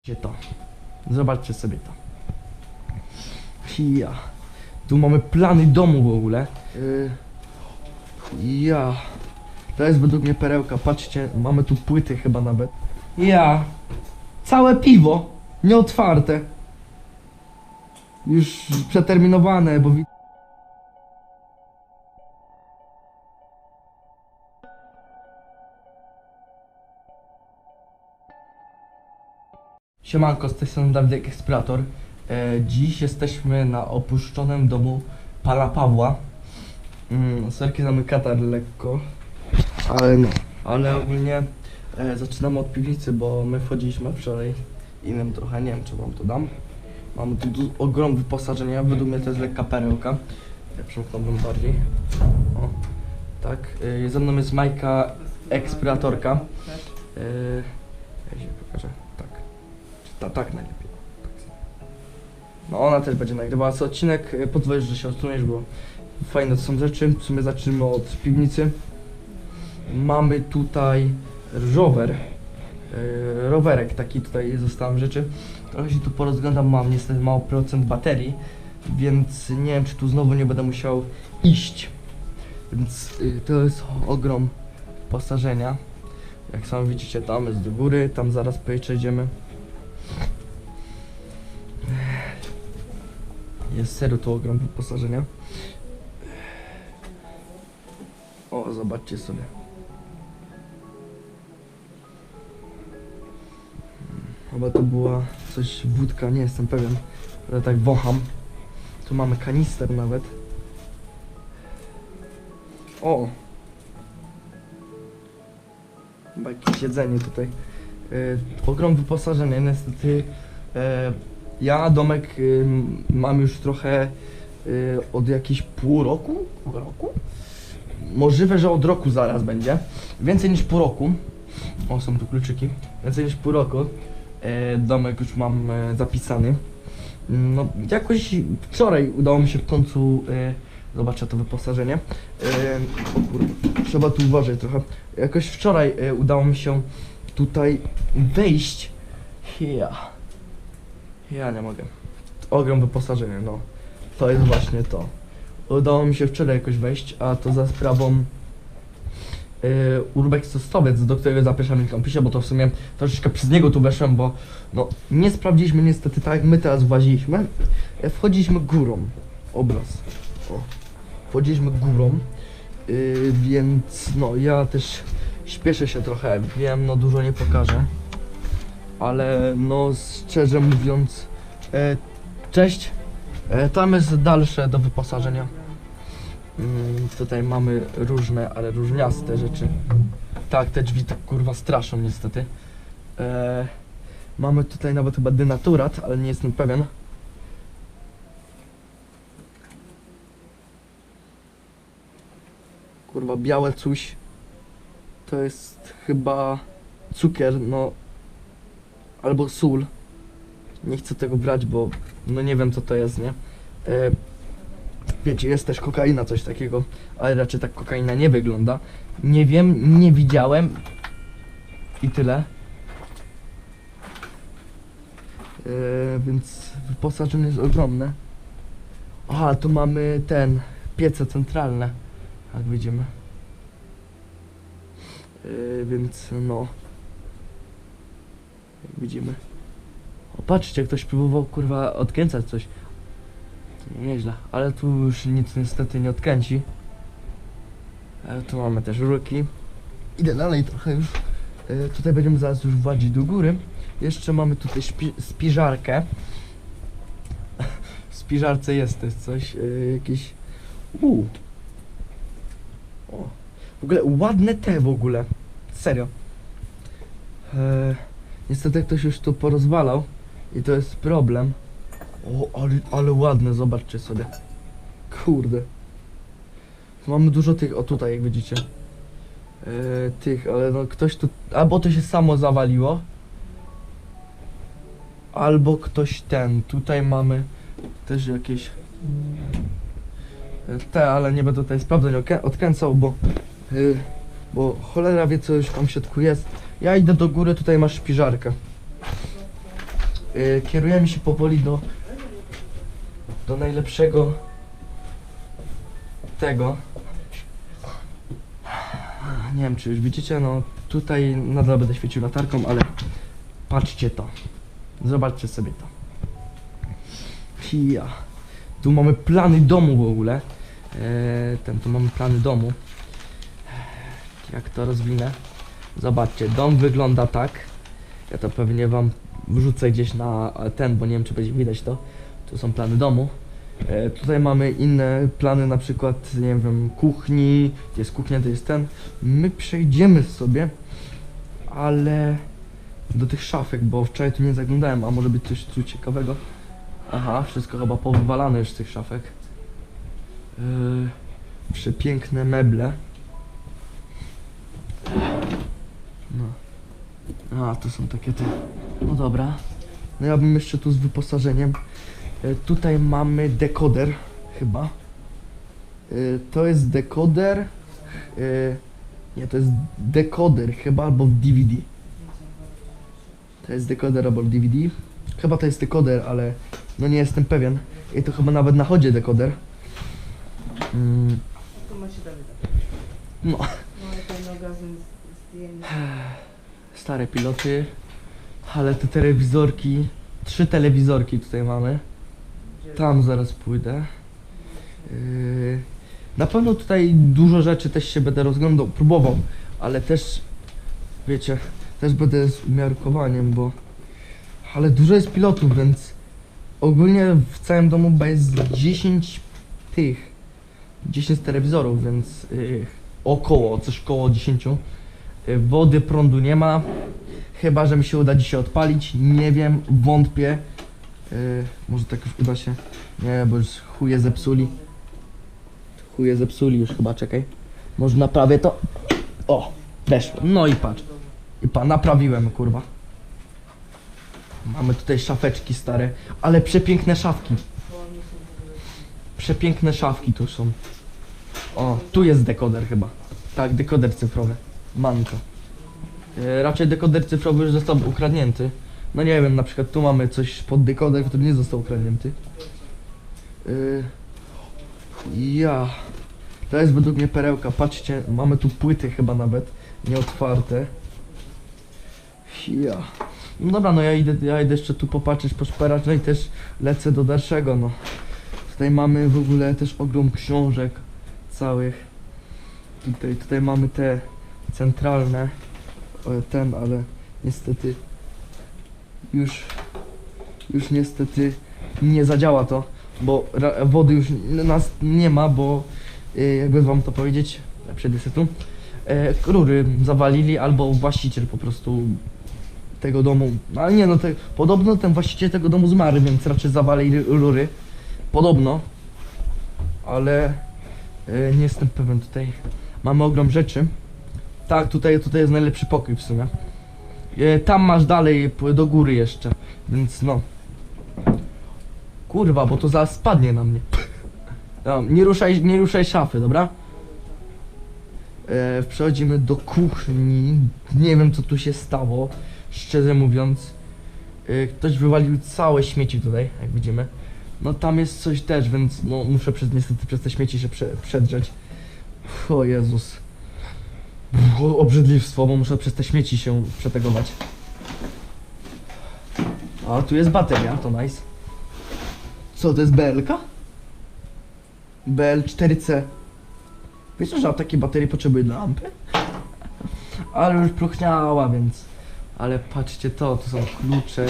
To. Zobaczcie sobie to. Ja. Tu mamy plany domu w ogóle. Yy, ja. To jest według mnie perełka. Patrzcie, mamy tu płyty chyba nawet. Ja. Całe piwo. Nieotwarte. Już przeterminowane, bo Siemanko, z tej strony Dawidek Eksplorator. E, dziś jesteśmy na opuszczonym domu pana Pawła. Mm, Serki mamy katar lekko. Ale no. Ale ogólnie e, zaczynamy od piwnicy, bo my wchodziliśmy wczoraj innym trochę, nie wiem czy wam to dam. Mamy tu ogrom wyposażenia, według mnie to jest lekka perełka. Ja przymknąłbym bardziej. O, tak. E, ze mną jest Majka Eksploratorka. E, ja się pokażę. Ta, tak najlepiej. No ona też będzie nagrywała co odcinek. E, Pozwolisz, że się odsuniesz, bo fajne to są rzeczy. W sumie zaczniemy od piwnicy. Mamy tutaj rower. E, rowerek taki tutaj zostałem rzeczy. Trochę się tu porozglądam, mam niestety mało procent baterii, więc nie wiem czy tu znowu nie będę musiał iść. Więc y, to jest ogrom posażenia. Jak sami widzicie, tam jest do góry, tam zaraz przejdziemy. Jest serio tu ogrom wyposażenia. O, zobaczcie sobie. Chyba to była coś wódka, nie jestem pewien, ale tak wącham. Tu mamy kanister nawet. O! Chyba jakieś jedzenie tutaj. Yy, ogrom wyposażenia, niestety. e, ja domek y, mam już trochę y, od jakieś pół roku? Roku? Możliwe, że od roku zaraz będzie. Więcej niż pół roku. O, są tu kluczyki. Więcej niż pół roku. E, domek już mam e, zapisany. No, jakoś wczoraj udało mi się w końcu e, zobaczę to wyposażenie. O kurde, trzeba tu uważać trochę. Jakoś wczoraj udało mi się tutaj wejść. Ja. Ja nie mogę. Ogrom wyposażenia, no. To jest właśnie to. Udało mi się wczoraj jakoś wejść, a to za sprawą yy, Urbex Sostowiec, do którego zapraszam link w opisie, bo to w sumie troszeczkę przez niego tu weszłem, bo no nie sprawdziliśmy niestety tak jak my teraz właziliśmy. E, Wchodziliśmy górą. Obraz. O. Wchodziliśmy górą. Yy, więc no ja też śpieszę się trochę, wiem, no dużo nie pokażę. Ale no szczerze mówiąc, e, cześć. E, tam jest dalsze do wyposażenia. Mm, tutaj mamy różne, ale różniaste rzeczy. Tak, te drzwi tak kurwa straszą niestety. E, mamy tutaj nawet chyba denaturat, ale nie jestem pewien. Kurwa, białe coś. To jest chyba cukier, no. Albo sól. Nie chcę tego brać, bo no nie wiem co to jest, nie? E, wiecie, jest też kokaina, coś takiego, ale raczej tak kokaina nie wygląda. Nie wiem, nie widziałem. I tyle. E, więc wyposażenie jest ogromne. Aha, tu mamy ten, piece centralne, jak widzimy. E, więc no. Jak widzimy. O, patrzcie, ktoś próbował kurwa odkręcać coś. Nieźle, ale tu już nic niestety nie odkręci. Ale tu mamy też rurki. Idę dalej trochę już. E, tutaj będziemy zaraz już władzić do góry. Jeszcze mamy tutaj śpi spiżarkę. w spiżarce jest też coś, e, jakieś... Uuu. O. W ogóle ładne te w ogóle. Serio. E, niestety ktoś już tu porozwalał. I to jest problem. O, ale, ale ładne, zobaczcie sobie. Kurde. Mamy dużo tych, o tutaj jak widzicie. E, tych, ale no ktoś tu, albo to się samo zawaliło. Albo ktoś ten, tutaj mamy też jakieś e, te, ale nie będę tutaj sprawdzać, odkręcał, bo e, bo cholera wie co już tam w środku jest. Ja idę do góry, tutaj masz szpiżarkę. y, kierujemy się powoli do, do najlepszego tego. Nie wiem, czy już widzicie, no tutaj nadal będę świecił latarką, ale patrzcie to. Zobaczcie sobie to. Ja. Tu mamy plany domu w ogóle. Eee, ten, tu mamy plany domu. Jak to rozwinę? Zobaczcie, dom wygląda tak. Ja to pewnie wam wrzucę gdzieś na ten, bo nie wiem czy będzie widać to. Tu są plany domu. E, tutaj mamy inne plany, na przykład, nie wiem, kuchni. Gdzie jest kuchnia, to jest ten. My przejdziemy sobie, ale do tych szafek, bo wczoraj tu nie zaglądałem, a może być coś tu ciekawego. Aha, wszystko chyba powywalane już z tych szafek. Yy, przepiękne meble. A, to są takie te. No dobra. No ja bym jeszcze tu z wyposażeniem. E, tutaj mamy dekoder, chyba. E, to jest dekoder. E, nie, to jest dekoder chyba albo w DVD. To jest dekoder albo w DVD. Chyba to jest dekoder, ale no nie jestem pewien. I to chyba nawet na chodzie dekoder. Mm, no, No ale ten magazyn zdjęć. stare piloty. Ale te telewizorki. Trzy telewizorki tutaj mamy. Tam zaraz pójdę. Yy, na pewno tutaj dużo rzeczy też się będę rozglądał, próbował, ale też, wiecie, też będę z umiarkowaniem, bo... Ale dużo jest pilotów, więc ogólnie w całym domu jest 10 tych, 10 telewizorów, więc yy, około, coś koło 10. Yy, wody, prądu nie ma, chyba, że mi się uda dzisiaj odpalić, nie wiem, wątpię. Yy, może tak już uda się. Nie, bo już chuje zepsuli. Chuje zepsuli już chyba, czekaj. Może naprawię to. O, weszło. No i patrz. I pa, naprawiłem, kurwa. Mamy tutaj szafeczki stare, ale przepiękne szafki. Przepiękne szafki tu są. O, tu jest dekoder chyba. Tak, dekoder cyfrowy. Manko. E, raczej dekoder cyfrowy już został ukradnięty. No nie wiem, na przykład tu mamy coś pod dekoder, który nie został ukradnięty. E, ja. To jest według mnie perełka. Patrzcie, mamy tu płyty chyba nawet. Nieotwarte. Ja. No dobra, no ja idę, ja idę jeszcze tu popatrzeć, poszperać, no i też lecę do dalszego, no. Tutaj mamy w ogóle też ogrom książek całych. Tutaj, tutaj mamy te centralne, o, ten, ale niestety już, już niestety nie zadziała to, bo wody już nas nie ma, bo y, jakby wam to powiedzieć, przejdę sobie tu, e, rury zawalili albo właściciel po prostu tego domu, ale nie no, te, podobno ten właściciel tego domu zmarł, więc raczej zawalili rury. Podobno. Ale e, nie jestem pewien tutaj. Mamy ogrom rzeczy. Tak, tutaj, tutaj jest najlepszy pokój w sumie. E, tam masz dalej do góry jeszcze, więc no. Kurwa, bo to zaraz spadnie na mnie. No, nie ruszaj, nie ruszaj szafy, dobra? E, przechodzimy do kuchni. Nie wiem co tu się stało, szczerze mówiąc. E, ktoś wywalił całe śmieci tutaj, jak widzimy. No tam jest coś też, więc no muszę przez, niestety przez te śmieci się prze, przedrzeć. O Jezus. Obrzydliwstwo, bo muszę przez te śmieci się przetegować. A tu jest bateria, to nice. Co, to jest BLK? BL4C. Wiesz, że takiej baterii potrzebuje dla lampy? Ale już próchniała, więc... Ale patrzcie to, to są klucze.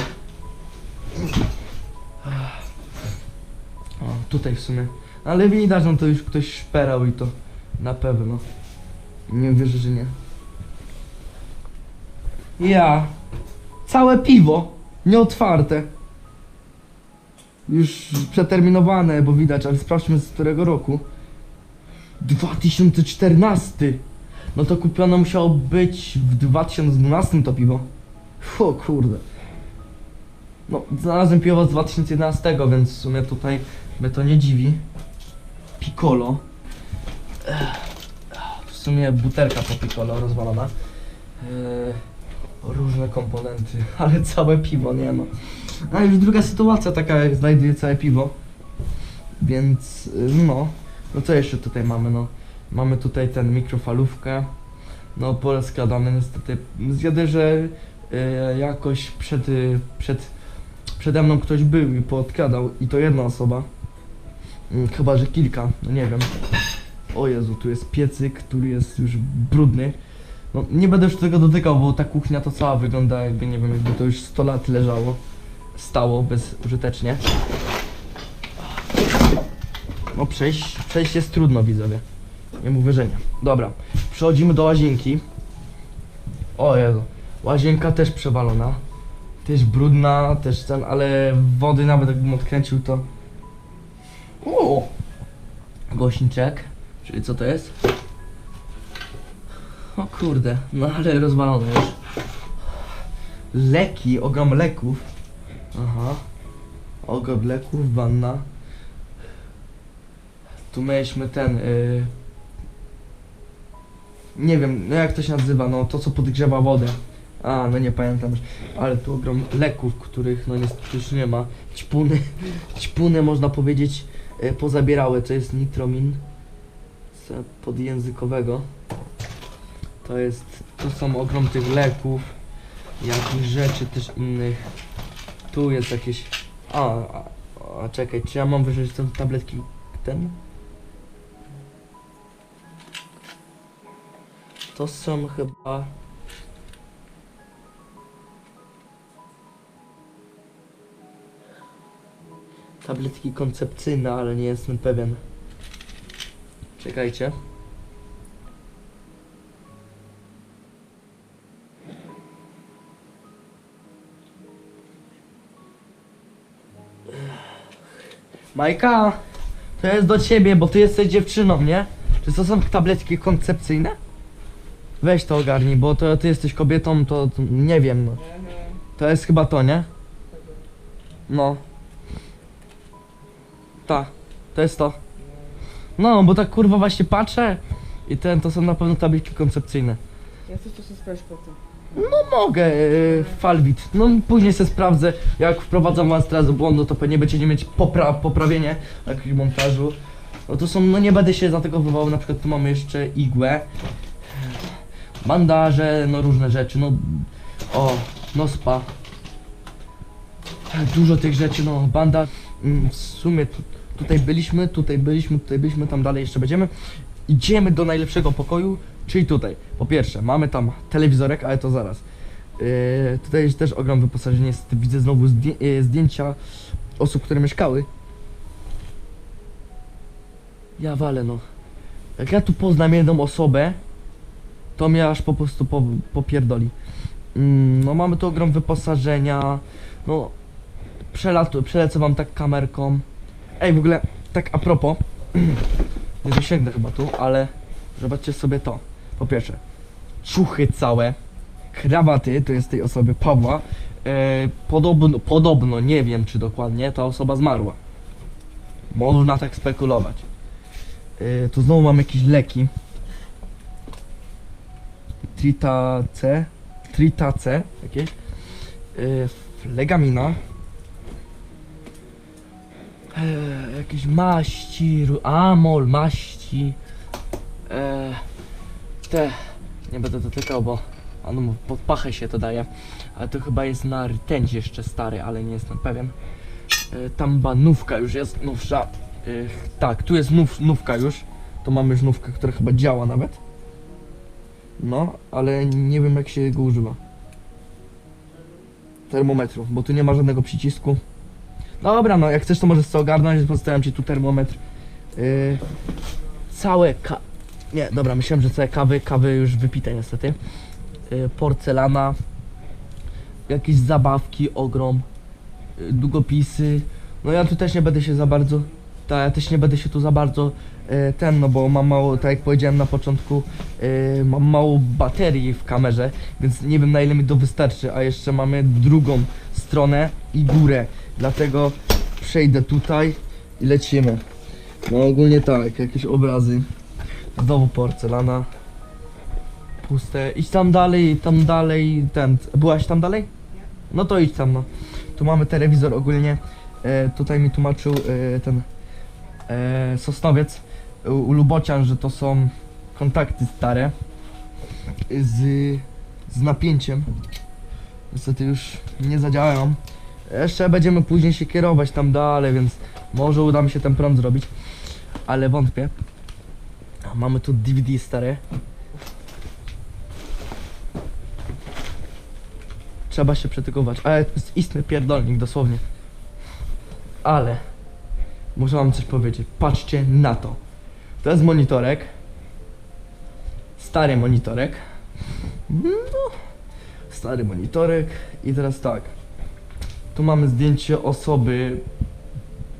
O, tutaj w sumie. Ale widać, no to już ktoś szperał i to na pewno. Nie wierzę, że nie. Ja. Całe piwo. Nieotwarte. Już przeterminowane, bo widać, ale sprawdźmy z którego roku. 2014. No to kupione musiało być w 2012 to piwo. O kurde. No, znalazłem piwo z 2011, więc w sumie tutaj mnie to nie dziwi. Piccolo. Ech, sumie butelka po rozwalona. Eee, różne komponenty, ale całe piwo nie no. A już druga sytuacja taka, jak znajduję całe piwo. Więc y, no. No co jeszcze tutaj mamy, no? Mamy tutaj ten mikrofalówkę. No porozkładane niestety. Zjadę, że y, jakoś przed, y, przed, przede mną ktoś był i pootkradał i to jedna osoba. Mm, Chyba, że kilka, no nie wiem. O Jezu, tu jest piecyk, który jest już brudny. No nie będę już tego dotykał, bo ta kuchnia to cała wygląda jakby, nie wiem, jakby to już 100 lat leżało. Stało bezużytecznie. No przejść, przejść jest trudno widzowie. Nie mówię, że nie. Dobra, przechodzimy do łazienki. O Jezu, łazienka też przewalona. Też brudna, też ten, ale wody nawet jakbym odkręcił to... O! Głośniczek. Czyli co to jest? O kurde, no ale rozwalone już. Leki, ogrom leków. Aha. Ogrom leków, wanna. Tu mieliśmy ten. y, Nie wiem, no jak to się nazywa, no to co podgrzewa wodę. A, no nie pamiętam już. Ale tu ogrom leków, których no niestety już nie ma. Ćpuny, ćpuny można powiedzieć y, pozabierały. To jest nitromin z podjęzykowego. To jest, tu są ogrom tych leków, jakichś rzeczy też innych. Tu jest jakieś, a, a, a czekaj, czy ja mam wyrzucić te tabletki, ten? To są chyba... Tabletki koncepcyjne, ale nie jestem pewien. Czekajcie. Majka, to jest do ciebie, bo ty jesteś dziewczyną, nie? Czy to są tabletki koncepcyjne? Weź to ogarnij, bo to ty jesteś kobietą, to, to nie wiem, no. To jest chyba to, nie? No. Ta, to jest to. No, bo tak kurwa właśnie patrzę i ten, to są na pewno tabletki koncepcyjne. Ja chcę to sobie sprawdzić po tym. No mogę, yy, Falbit. No później se sprawdzę, jak wprowadzam was teraz do błądu, to pewnie będziecie mieć popra poprawienie jakiegoś montażu. No to są, no nie będę się zategowywał, na przykład tu mamy jeszcze igłę, bandaże, no różne rzeczy, no o, no spa. Dużo tych rzeczy, no banda, mm, w sumie tu, tutaj byliśmy, tutaj byliśmy, tutaj byliśmy, tam dalej jeszcze będziemy. Idziemy do najlepszego pokoju, czyli tutaj. Po pierwsze, mamy tam telewizorek, ale to zaraz. Yy, tutaj jest też ogrom wyposażenia, widzę znowu zdję yy, zdjęcia osób, które mieszkały. Ja walę no. Jak ja tu poznam jedną osobę, to mnie aż po prostu po, popierdoli. Mm, no mamy tu ogrom wyposażenia, no przelecę wam tak kamerką. Ej, w ogóle, tak a propos, nie dosięgnę chyba tu, ale zobaczcie sobie to. Po pierwsze, ciuchy całe, krawaty, to jest tej osoby Pawła. E, podobno, podobno, nie wiem czy dokładnie, ta osoba zmarła. Można tak spekulować. E, tu znowu mam jakieś leki. Trita-C, Trita-C jakieś. E, legamina. E, jakieś maści, amol, maści. E, te, nie będę dotykał, bo mu pod pachę się to daje. Ale to chyba jest na rtęć jeszcze stary, ale nie jestem pewien. E, tam banówka już jest nowsza. E, tak, tu jest nów, nówka już. To mamy już nówkę, która chyba działa nawet. No, ale nie wiem jak się go używa. Termometru, bo tu nie ma żadnego przycisku. Dobra, no jak chcesz to możesz sobie ogarnąć, postawiam ci tu termometr. Yy, całe ka... Nie, dobra, myślałem, że całe kawy, kawy już wypite niestety. Yy, porcelana, jakieś zabawki, ogrom, yy, długopisy. No ja tu też nie będę się za bardzo... Ja też nie będę się tu za bardzo yy, ten, no bo mam mało, tak jak powiedziałem na początku, yy, mam mało baterii w kamerze, więc nie wiem na ile mi to wystarczy, a jeszcze mamy drugą stronę i górę. Dlatego przejdę tutaj i lecimy. No ogólnie tak, jakieś obrazy. Znowu porcelana. Puste. Idź tam dalej, tam dalej, ten. Byłaś tam dalej? No to idź tam, no. Tu mamy telewizor ogólnie. E, tutaj mi tłumaczył e, ten e, Sosnowiec, u, Lubocian, że to są kontakty stare z, z napięciem. Niestety już nie zadziałają. Jeszcze będziemy później się kierować tam dalej, więc może uda mi się ten prąd zrobić, ale wątpię. Mamy tu DVD stare. Trzeba się przetykować, ale to jest istny pierdolnik dosłownie. Ale muszę wam coś powiedzieć. Patrzcie na to. To jest monitorek. Stary monitorek. No, stary monitorek. I teraz tak. Tu mamy zdjęcie osoby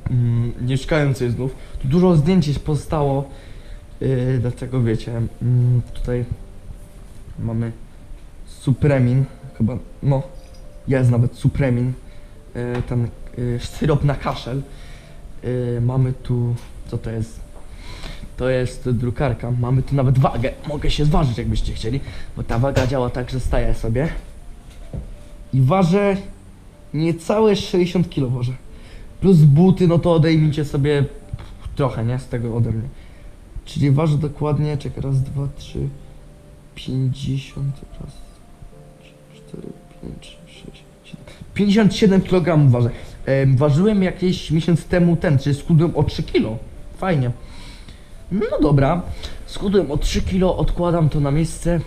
mm, mieszkającej znów. Tu dużo zdjęć pozostało. Yy, dlatego wiecie. Mm, tutaj mamy Supremin. Chyba, no. Jest nawet Supremin. Yy, ten yy, syrop na kaszel. Yy, mamy tu. Co to jest? To jest drukarka. Mamy tu nawet wagę. Mogę się zważyć, jakbyście chcieli. Bo ta waga działa tak, że staję sobie. I ważę niecałe 60 kg waży. Plus buty, no to odejmijcie sobie trochę, nie? Z tego ode mnie. Czyli waży dokładnie, czekaj, raz, dwa, trzy, 50, raz, cztery, pięć, sześć, siedem. 57 kg ważę. Em, ważyłem jakieś miesiąc temu ten, czyli schudłem o 3 kg. Fajnie. No dobra, schudłem o 3 kg, odkładam to na miejsce.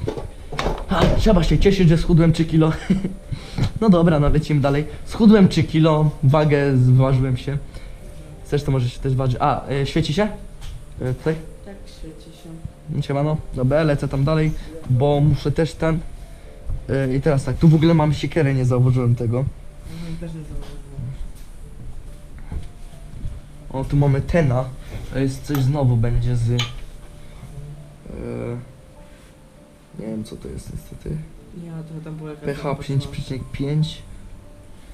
A, trzeba się cieszyć, że schudłem 3 kg. no dobra, no lecimy dalej. Schudłem 3 kg, wagę zważyłem się. Chcesz, to może się też waży. A, y, świeci się? Y, tutaj? Tak świeci się. Siemano, dobra, lecę tam dalej, bo muszę też ten... Y, I teraz tak, tu w ogóle mam siekierę, nie zauważyłem tego. Mhm, też nie zauważyłem. O, tu mamy Tena. To jest coś znowu będzie z... Yy, nie wiem co to jest niestety. Nie, to tam pH tam 5,5.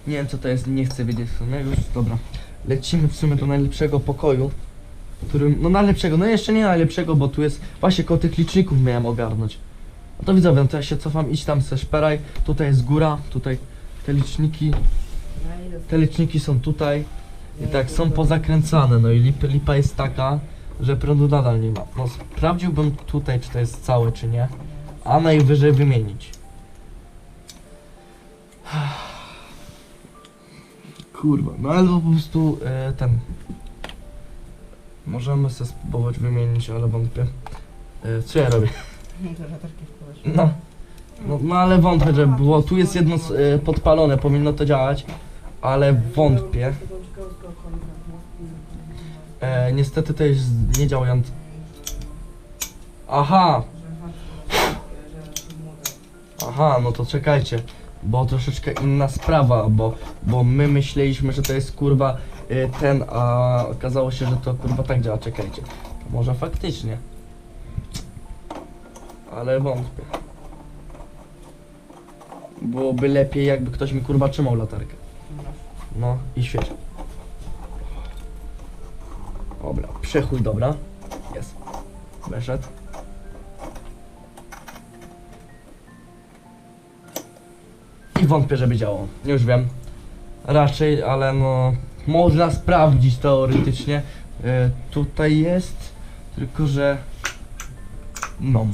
Nie wiem co to jest, nie chcę wiedzieć w sumie już. Dobra. Lecimy w sumie do najlepszego pokoju. Którym, no najlepszego, no jeszcze nie najlepszego, bo tu jest właśnie koło tych liczników miałem ogarnąć. No to widzowie, no to ja się cofam, idź tam se szperaj. Tutaj jest góra, tutaj te liczniki, Ja te liczniki są tutaj. I tak są pozakręcane, no i lip, lipa jest taka, że prądu nadal nie ma. No sprawdziłbym tutaj, czy to jest całe, czy nie, a najwyżej wymienić. Kurwa, no ale po prostu e, ten. Możemy sobie spróbować wymienić, ale wątpię. E, co ja robię? No. No, no ale wątpię, że było. Tu jest jedno e, podpalone, powinno to działać, ale wątpię. E, niestety to jest niedziałające. Aha, aha, no to czekajcie, bo troszeczkę inna sprawa, bo, bo my myśleliśmy, że to jest kurwa y, ten, a okazało się, że to kurwa tak działa, czekajcie. Może faktycznie. Ale wątpię. Byłoby lepiej, jakby ktoś mi kurwa trzymał latarkę. No i świeci. Dobra, przechuj, dobra. Jest. Weszedł. I wątpię, żeby działał. Już wiem. Raczej, ale no... Można sprawdzić teoretycznie. E, tutaj jest, tylko że... No.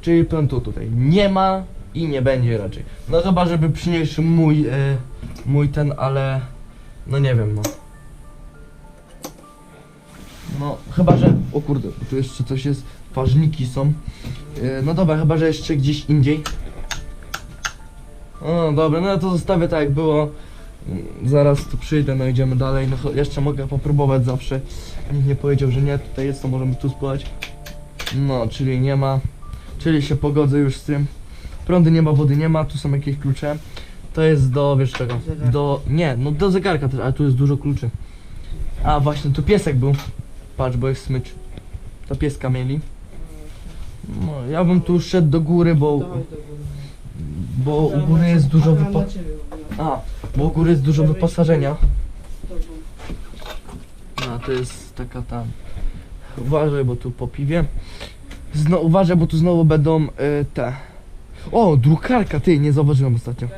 Czyli prądu tutaj nie ma i nie będzie raczej. No chyba, żeby przynieść mój, e, mój ten, ale... No nie wiem. No, kurde, tu jeszcze coś jest. Ważniki są. Yy, no dobra, chyba, że jeszcze gdzieś indziej. O, dobra, no to zostawię tak jak było. Mm, Zaraz tu przyjdę, no idziemy dalej. No jeszcze mogę popróbować zawsze. Nikt nie powiedział, że nie. Tutaj jest, to możemy tu spróbować. No, czyli nie ma. Czyli się pogodzę już z tym. Prądy nie ma, wody nie ma, tu są jakieś klucze. To jest do, wiesz czego? Do, nie, no do zegarka też, ale tu jest dużo kluczy. A właśnie, tu piesek był. Patrz, bo jest smycz. To pieska mieli. No, ja bym tu szedł do góry, bo, bo u góry jest dużo Mam wypo... dla ciebie w ogóle. A, bo u góry jest dużo wyposażenia. No, to jest taka tam... Uważaj, bo tu po piwie. Zno, uważaj, bo tu znowu będą y, te... O, drukarka, ty, nie zauważyłem ostatnio.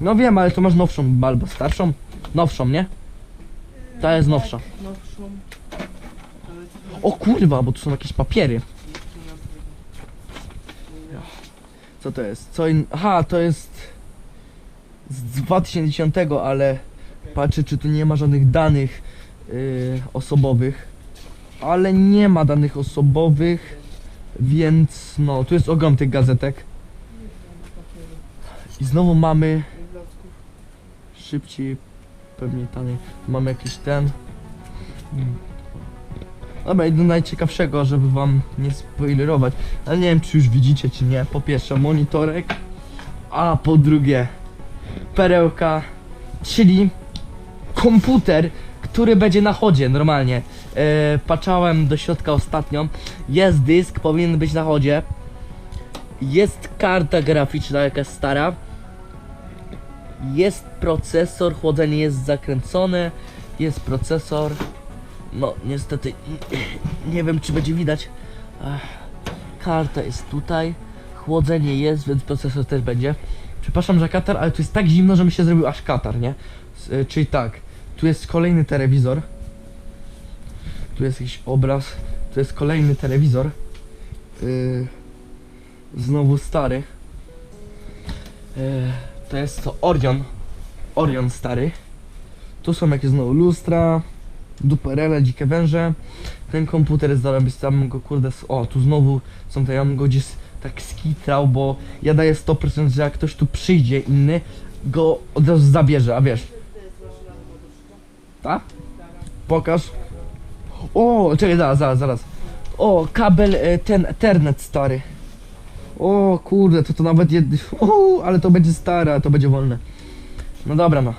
No wiem, ale to masz nowszą albo starszą. Nowszą, nie? Ta jest nowsza. Tak, nowszą. O kurwa, bo tu są jakieś papiery. Co to jest? Co in... Aha, to jest z 2010, ale patrzę, czy tu nie ma żadnych danych yy, osobowych. Ale nie ma danych osobowych, więc no, tu jest ogrom tych gazetek. I znowu mamy szybciej, pewnie taniej. Mamy jakiś ten. Mm. Dobra, idę do najciekawszego, żeby wam nie spoilerować. Ale nie wiem, czy już widzicie, czy nie. Po pierwsze, monitorek, a po drugie, perełka, czyli komputer, który będzie na chodzie normalnie. E, patrzałem do środka ostatnio. Jest dysk, powinien być na chodzie. Jest karta graficzna, jakaś stara. Jest procesor, chłodzenie jest zakręcone. Jest procesor. No, niestety nie wiem, czy będzie widać. Karta jest tutaj. Chłodzenie jest, więc procesor też będzie. Przepraszam, że katar, ale tu jest tak zimno, że mi się zrobił aż katar, nie? Y, czyli tak, tu jest kolejny telewizor. Tu jest jakiś obraz. Tu jest kolejny telewizor. Yy, znowu stary. Yy, to jest to Orion. Orion stary. Tu są jakieś znowu lustra. Duperele, dzikie węże. Ten komputer zarobić, tam go kurde. O, tu znowu są te, ja go gdzieś tak skitrał, bo ja daję 100%, że jak ktoś tu przyjdzie inny, go od razu zabierze, a wiesz. Tak? Pokaż. O, czekaj, zaraz, zaraz, zaraz. O, kabel, e, ten Ethernet stary. O, kurde, to to nawet jed... O, ale to będzie stare, a to będzie wolne. No dobra, no.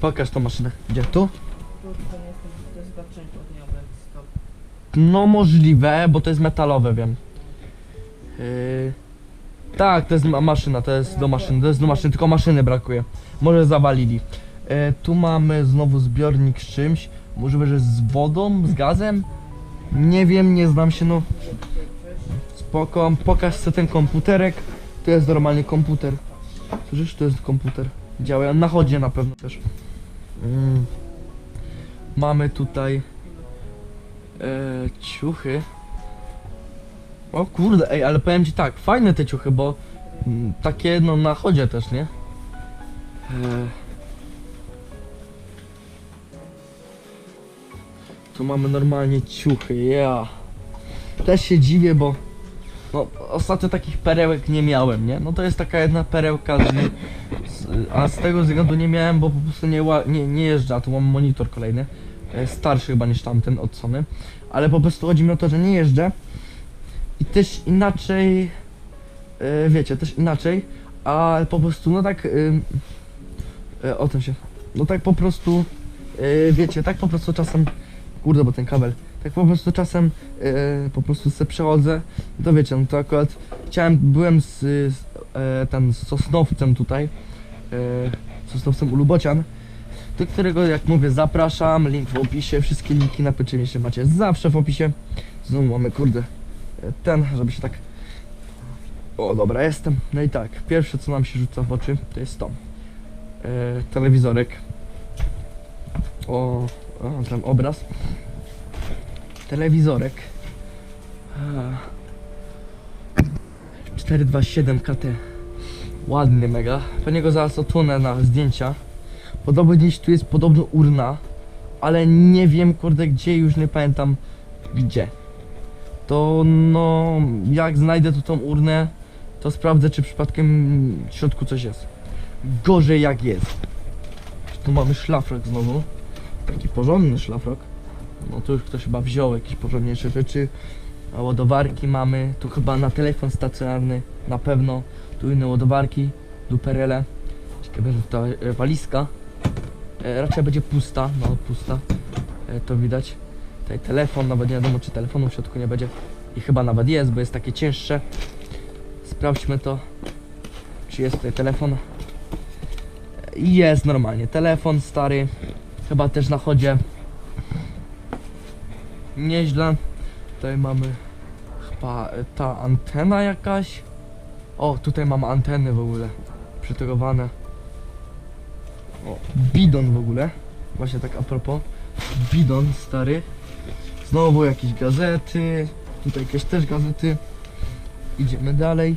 Pokaż tą maszynę. Gdzie? Tu? No możliwe, bo to jest metalowe, wiem. Yy... Tak, to jest ma- maszyna, to jest do maszyny, to jest do maszyny, tylko maszyny brakuje. Może zawalili. Yy, tu mamy znowu zbiornik z czymś. Możliwe, że z wodą, z gazem? Nie wiem, nie znam się, no. Spoko, pokaż sobie ten komputerek. To jest normalnie komputer. Słyszysz, to jest komputer. Działa na chodzie na pewno też. Mm. Mamy tutaj ciuchy. O kurde, ej, ale powiem ci tak, fajne te ciuchy, bo mm, takie no na chodzie też, nie? E, tu mamy normalnie ciuchy, ja. Też się dziwię, bo no, ostatnio takich perełek nie miałem, nie? No to jest taka jedna perełka, z, a z tego względu nie miałem, bo po prostu nie, nie, nie tu mam monitor kolejny. E, starszy chyba niż tamten od Sony, ale po prostu chodzi mi o to, że nie jeżdżę. I też inaczej, e, wiecie, też inaczej, a po prostu no tak, e, o tym się, no tak po prostu, wiecie, tak po prostu czasem, kurde, bo ten kabel, tak po prostu czasem e, po prostu se przechodzę, to wiecie, no to akurat chciałem, byłem z, z ten z Sosnowcem tutaj, e, Sosnowcem u Lubocian, do którego, jak mówię, zapraszam. Link w opisie. Wszystkie linki na Peczymieście macie zawsze w opisie. Znowu mamy, kurde, ten, żeby się tak... O, dobra, jestem. No i tak, pierwsze, co nam się rzuca w oczy, to jest to. E, telewizorek. O, o, ten obraz. Telewizorek. A. 427 KT. Ładny mega. Po niego zaraz otunę na zdjęcia. Podobno gdzieś tu jest podobno urna, ale nie wiem kurde gdzie, już nie pamiętam gdzie. To no, jak znajdę tu tą urnę, to sprawdzę czy przypadkiem w środku coś jest. Gorzej jak jest. Tu mamy szlafrok znowu. Taki porządny szlafrok. No tu już ktoś chyba wziął jakieś porządniejsze rzeczy. A ładowarki mamy. Tu chyba na telefon stacjonarny. Na pewno. Tu inne ładowarki. Duperele. Ciekawe, że ta walizka raczej będzie pusta, no pusta, e, to widać. Tutaj telefon, nawet nie wiadomo czy telefonu w środku nie będzie i chyba nawet jest, bo jest takie cięższe. Sprawdźmy to, czy jest tutaj telefon. E, jest normalnie, telefon stary, chyba też na chodzie. Nieźle. Tutaj mamy chyba e, ta antena jakaś. O, tutaj mamy anteny w ogóle przytygowane. O, bidon w ogóle. Właśnie tak a propos. Bidon stary. Znowu jakieś gazety. Tutaj jakieś też gazety. Idziemy dalej.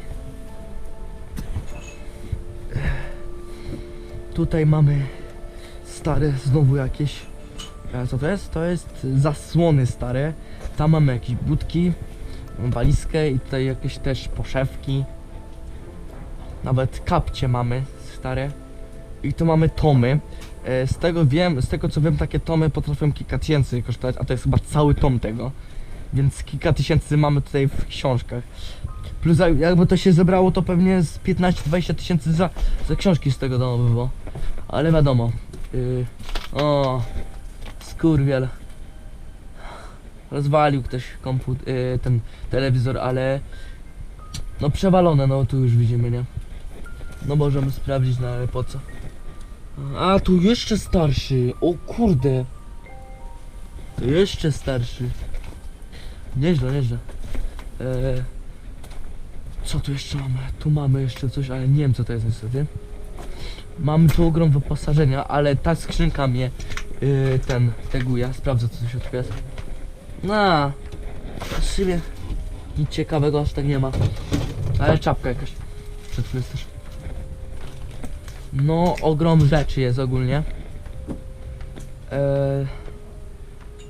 Tutaj mamy stare, znowu jakieś. e, Co to jest? To jest zasłony stare. Tam mamy jakieś budki, walizkę i tutaj jakieś też poszewki. Nawet kapcie mamy stare. I tu mamy tomy. E, Z tego wiem, z tego co wiem, takie tomy potrafią kilka tysięcy kosztować, a to jest chyba cały tom tego. Więc kilka tysięcy mamy tutaj w książkach. Plus jak- jakby to się zebrało, to pewnie z 15-20 tysięcy za, za książki z tego domu by było. Ale wiadomo. Yy, o, skurwiel. Rozwalił ktoś komput, yy, ten telewizor, ale no przewalone, no tu już widzimy, nie? No możemy sprawdzić, no ale po co? A tu jeszcze starszy, o kurde. Jeszcze starszy. Nieźle, nieźle. Eee, co tu jeszcze mamy? Tu mamy jeszcze coś, ale nie wiem co to jest niestety. Mamy tu ogrom wyposażenia, ale ta skrzynka mnie yy, ten teguje. Sprawdzę co tu w środku jest. Na, właściwie nic ciekawego aż tak nie ma. Ale czapka jakaś. Przed chwilą też. No, ogrom rzeczy jest ogólnie. Eee,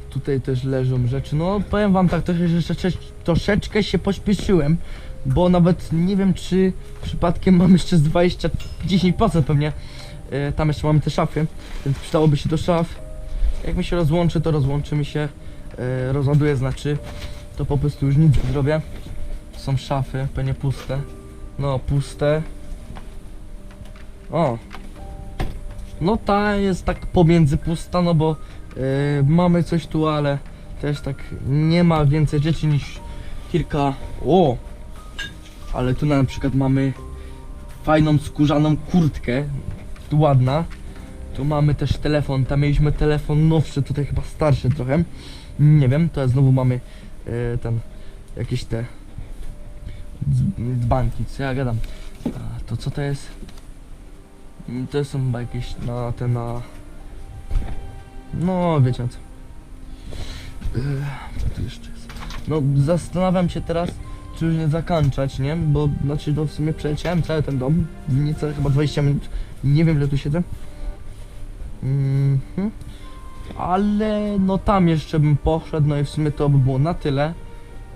tutaj też leżą rzeczy. No, powiem wam tak, troszeczkę, troszeczkę się pośpieszyłem, bo nawet nie wiem, czy przypadkiem mam jeszcze z 20, 10% pewnie. E, tam jeszcze mamy te szafy, więc przydałoby się do szaf. Jak mi się rozłączy, to rozłączy mi się. E, rozładuje znaczy, to po prostu już nic nie zrobię. Są szafy, pewnie puste. No, puste. O. No ta jest tak pomiędzy pusta, no bo e, mamy coś tu, ale też tak nie ma więcej rzeczy niż kilka. O! Ale tu na przykład mamy fajną skórzaną kurtkę. Tu ładna. Tu mamy też telefon. Tam mieliśmy telefon nowszy, tutaj chyba starszy trochę. Nie wiem, to znowu mamy e, ten jakieś te dz- dzbanki, co ja gadam. A, to co to jest? Mm, To są chyba jakieś na te na. No wiecie co. Co tu jeszcze jest? No zastanawiam się teraz, czy już nie zakończać, nie? Bo znaczy no w sumie przeleciałem cały ten dom. w Niecałe chyba 20 minut. Nie wiem ile tu siedzę. Mhm. Ale no tam jeszcze bym poszedł, no i w sumie to by było na tyle.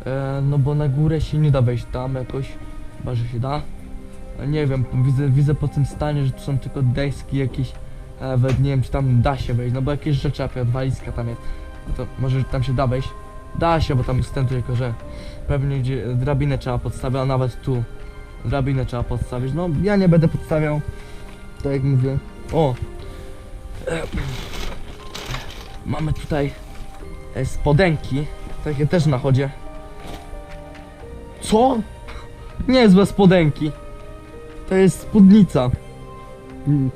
E, no bo na górę się nie da wejść tam jakoś. Chyba, że się da. Nie wiem, widzę, widzę po tym stanie, że tu są tylko deski jakieś. Nawet nie wiem czy tam da się wejść, no bo jakieś rzeczy, na walizka tam jest. No to może tam się da wejść. Da się, bo tam jest ten tylko, że pewnie drabinę trzeba podstawić, a nawet tu drabinę trzeba podstawić. No ja nie będę podstawiał. Tak jak mówię. O! Mamy tutaj e, spodenki, takie też na chodzie. Co? Niezłe spodenki. To jest spódnica. Mm.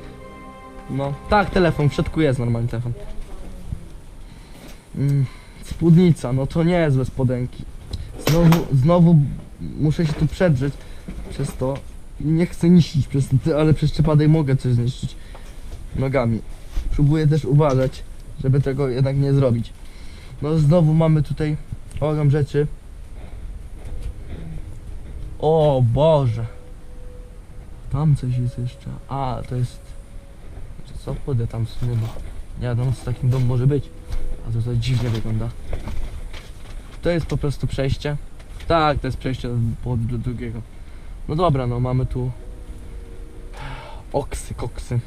No, tak, telefon, w środku jest normalny telefon. Mm, spódnica, no to niezłe spodenki. Znowu, znowu muszę się tu przedrzeć przez to. Nie chcę niszczyć przez to, ale przez przypadek mogę coś zniszczyć nogami. Próbuję też uważać, żeby tego jednak nie zrobić. No znowu mamy tutaj ogrom rzeczy. O Boże. Tam coś jest jeszcze. A, to jest... Co? Chodzę tam w nie wiadomo co takim dom może być. A to to dziwnie wygląda. To jest po prostu przejście. Tak, to jest przejście do, do drugiego. No dobra, no mamy tu... Oksy, koksy.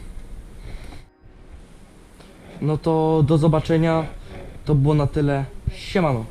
No to do zobaczenia. To było na tyle. Siemano.